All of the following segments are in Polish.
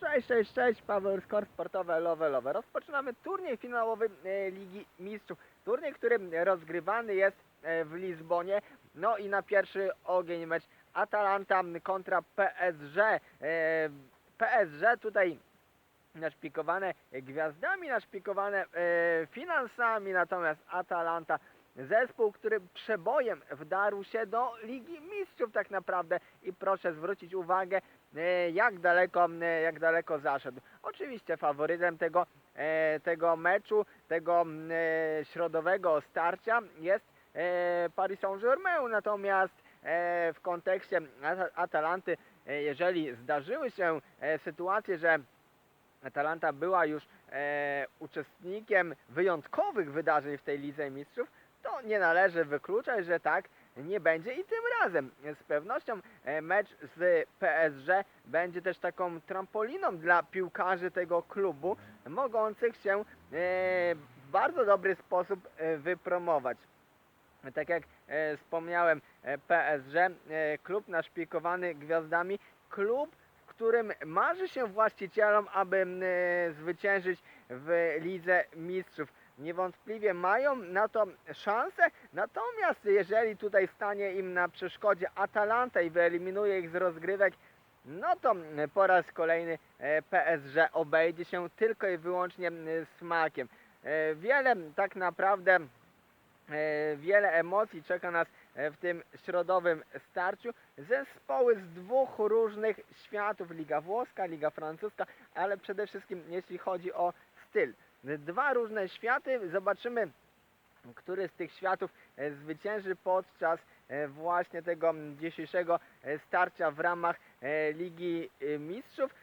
Cześć, cześć, cześć, Paweł Skor, sportowe Lowe Lowe. Rozpoczynamy turniej finałowy e, Ligi Mistrzów. Turniej, który rozgrywany jest e, w Lizbonie. No i na pierwszy ogień mecz Atalanta kontra PSG. E, PSG tutaj naszpikowane gwiazdami, naszpikowane finansami, natomiast Atalanta zespół, który przebojem wdarł się do Ligi Mistrzów tak naprawdę i proszę zwrócić uwagę jak daleko, e, jak daleko zaszedł. Oczywiście faworytem tego, e, tego meczu, tego e, środowego starcia jest e, Paris Saint-Germain, natomiast e, w kontekście Ata- Atalanty, e, jeżeli zdarzyły się e, sytuacje, że Atalanta była już e, uczestnikiem wyjątkowych wydarzeń w tej Lidze Mistrzów, to nie należy wykluczać, że tak nie będzie i tym razem. Z pewnością e, mecz z PSG będzie też taką trampoliną dla piłkarzy tego klubu, mogących się e, w bardzo dobry sposób e, wypromować. Tak jak wspomniałem, PSG, klub naszpikowany gwiazdami, klub, w którym marzy się właścicielom, aby zwyciężyć w Lidze Mistrzów. Niewątpliwie mają na to szansę, natomiast jeżeli tutaj stanie im na przeszkodzie Atalanta i wyeliminuje ich z rozgrywek, no to po raz kolejny e, PSG obejdzie się tylko i wyłącznie m, smakiem. E, Wiele tak naprawdę E, wiele emocji czeka nas e, w tym środowym starciu. Zespoły z dwóch różnych światów, Liga Włoska, Liga Francuska, ale przede wszystkim jeśli chodzi o styl. Dwa różne światy, zobaczymy, który z tych światów e, zwycięży podczas e, właśnie tego dzisiejszego e, starcia w ramach Ligi Mistrzów.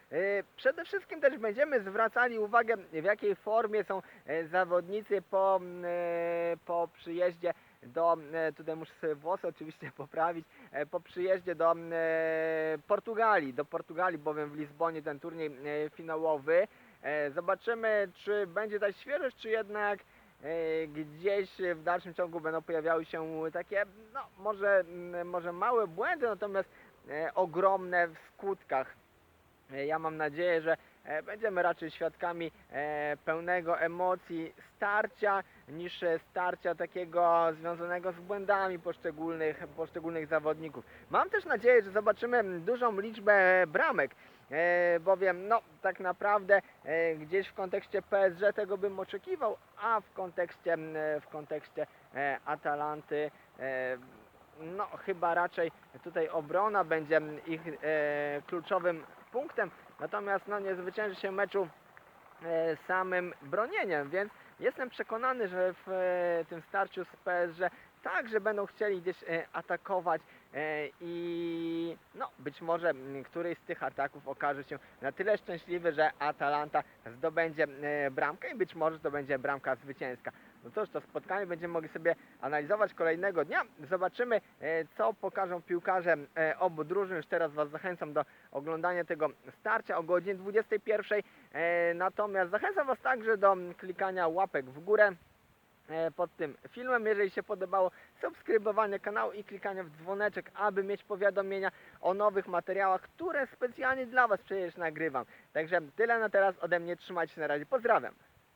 Przede wszystkim też będziemy zwracali uwagę, w jakiej formie są zawodnicy po, po przyjeździe do, tutaj muszę sobie włosy oczywiście poprawić, po przyjeździe do Portugalii, do Portugalii, bowiem w Lizbonie ten turniej finałowy. E, Zobaczymy, czy będzie ta świeżość, czy jednak e, gdzieś w dalszym ciągu będą pojawiały się takie, no może, może małe błędy, natomiast e, ogromne w skutkach. Ja mam nadzieję, że będziemy raczej świadkami pełnego emocji starcia niż starcia takiego związanego z błędami poszczególnych, poszczególnych zawodników. Mam też nadzieję, że zobaczymy dużą liczbę bramek, bowiem no tak naprawdę e, gdzieś w kontekście PSG tego bym oczekiwał, a w kontekście, e, w kontekście e, Atalanty e, no chyba raczej tutaj obrona będzie ich e, kluczowym punktem, natomiast no nie zwycięży się meczu e, samym bronieniem, więc jestem przekonany, że w e, tym starciu z PSG także będą chcieli gdzieś e, atakować e, i no być może któryś z tych ataków okaże się na tyle szczęśliwy, że Atalanta zdobędzie bramkę i być może to będzie bramka zwycięska. No cóż, to spotkanie będziemy mogli sobie analizować kolejnego dnia. Zobaczymy, e, co pokażą piłkarze e, obu drużyn. Już teraz Was zachęcam do oglądania tego starcia o godzinie 21. E, Natomiast zachęcam Was także do klikania łapek w górę pod tym filmem, jeżeli się podobało, subskrybowania kanału i klikania w dzwoneczek, aby mieć powiadomienia o nowych materiałach, które specjalnie dla Was przecież nagrywam. Także tyle na teraz ode mnie, trzymajcie się na razie, pozdrawiam.